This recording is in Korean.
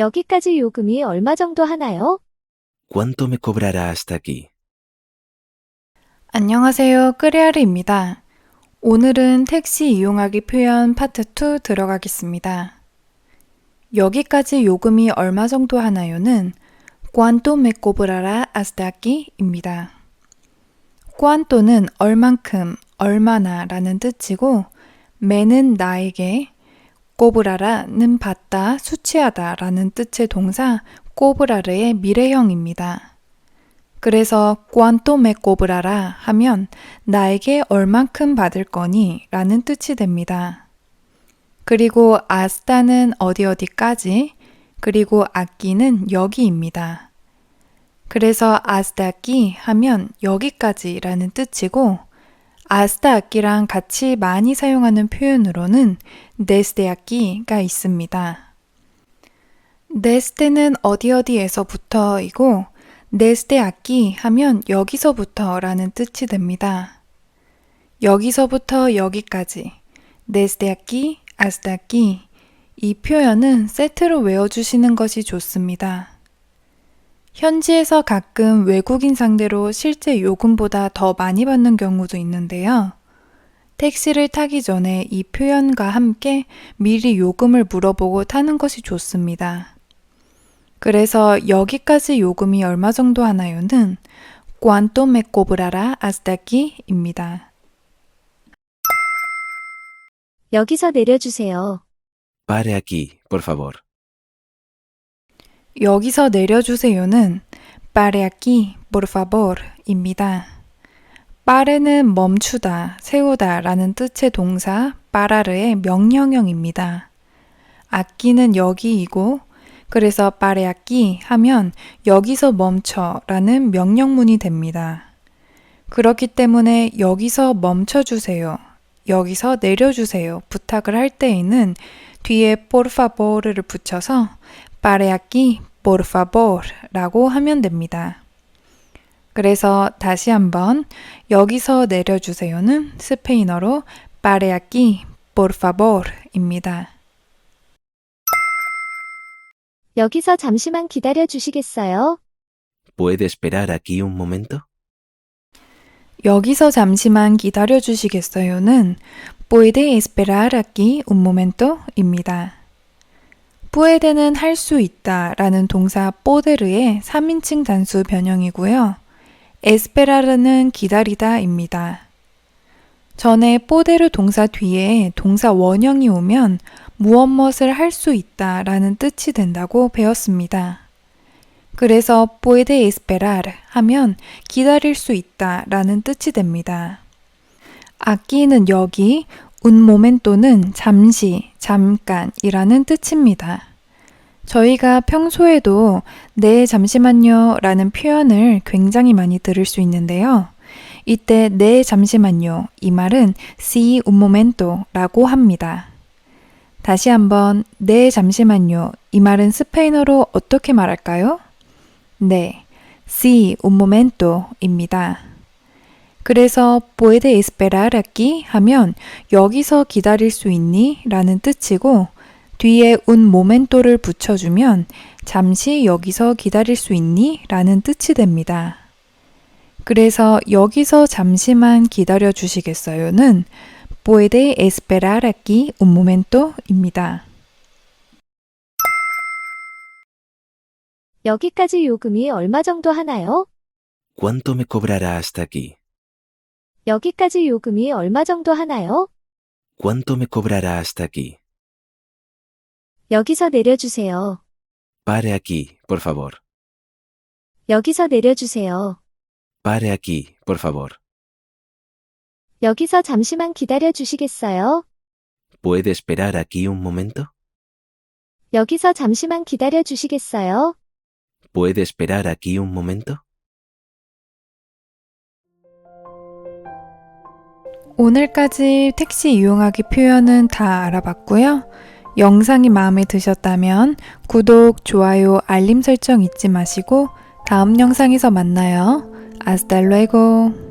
여기까지 요금이 얼마 정도 하나요? ¿Cuánto me cobrará hasta aquí? 안녕하세요. 끄레아르입니다. 오늘은 택시 이용하기 표현 파트 2 들어가겠습니다. 여기까지 요금이 얼마 정도 하나요는 cuánto me cobrará hasta aquí입니다. cuánto는 얼만큼, 얼마나 라는 뜻이고 me는 나에게 cobrar아는 받다, 수치하다 라는 뜻의 동사 cobrar의 미래형입니다. 그래서 me cobrará 하면 나에게 얼만큼 받을 거니 라는 뜻이 됩니다. 그리고 hasta,는 어디 어디까지, 그리고 aquí,는 여기입니다. 그래서 aquí 하면 여기까지 라는 뜻이고 hasta aqui랑 같이 많이 사용하는 표현으로는 desde aqui가 있습니다. desde는 어디 어디에서부터이고 desde aquí 하면 여기서부터라는 뜻이 됩니다. 여기서부터 여기까지 desde aquí hasta aquí 이 표현은 세트로 외워주시는 것이 좋습니다. 현지에서 가끔 외국인 상대로 실제 요금보다 더 많이 받는 경우도 있는데요. 택시를 타기 전에 이 표현과 함께 미리 요금을 물어보고 타는 것이 좋습니다. 그래서 여기까지 요금이 얼마 정도 하나요는 cuánto me cobrará hasta aquí입니다. 여기서 내려주세요. Pare aquí, por favor. 여기서 내려주세요는 aquí, por favor입니다. pare는 멈추다, 세우다 라는 뜻의 동사 para르의 명령형입니다. 아끼는 여기이고 그래서 pare aquí 하면 여기서 멈춰 라는 명령문이 됩니다. 그렇기 때문에 여기서 멈춰주세요. 여기서 내려주세요. 부탁을 할 때에는 뒤에 por favor를 붙여서 pare aquí, por favor 라고 하면 됩니다. 그래서 다시 한번 여기서 내려주세요는 스페인어로 pare aquí, por favor 입니다. 여기서 잠시만 기다려 주시겠어요? ¿Puede esperar aquí un momento? 여기서 잠시만 기다려 주시겠어요는 puede esperar aquí un momento입니다. Puede는 할 수 있다 라는 동사 poder의 3인칭 단수 변형이고요. esperar는 기다리다입니다. 전에 poder 동사 뒤에 동사 원형이 오면 무엇 무엇을 할 수 있다 라는 뜻이 된다고 배웠습니다. 그래서 puede esperar 하면 기다릴 수 있다 라는 뜻이 됩니다. 아끼는 여기, un momento는 잠시, 잠깐이라는 뜻입니다. 저희가 평소에도 네, 잠시만요 라는 표현을 굉장히 많이 들을 수 있는데요. 이때 네, 잠시만요 이 말은 si un momento 라고 합니다. 다시 한번 네, 잠시만요 이 말은 스페인어로 어떻게 말할까요? 네, sí, un momento입니다. 그래서 puede esperar aquí 하면 여기서 기다릴 수 있니? 라는 뜻이고 뒤에 un momento를 붙여주면 잠시 여기서 기다릴 수 있니? 라는 뜻이 됩니다. 그래서 여기서 잠시만 기다려 주시겠어요는 puede esperar aquí un momento입니다. 여기까지 요금이 얼마 정도 하나요? ¿Cuánto me cobrará hasta aquí? 여기까지 요금이 얼마 정도 하나요? ¿Cuánto me cobrará hasta aquí? 여기서 내려주세요. Pare aquí, por favor. 여기서 내려주세요. Pare aquí, por favor. 여기서 잠시만 기다려 주시겠어요? ¿Puede esperar aquí un momento? 여기서 잠시만 기다려 주시겠어요? ¿Puede esperar aquí un momento? 오늘까지 택시 이용하기 표현은 다 알아봤고요. 영상이 마음에 드셨다면 구독, 좋아요, 알림 설정 잊지 마시고 다음 영상에서 만나요. Luego.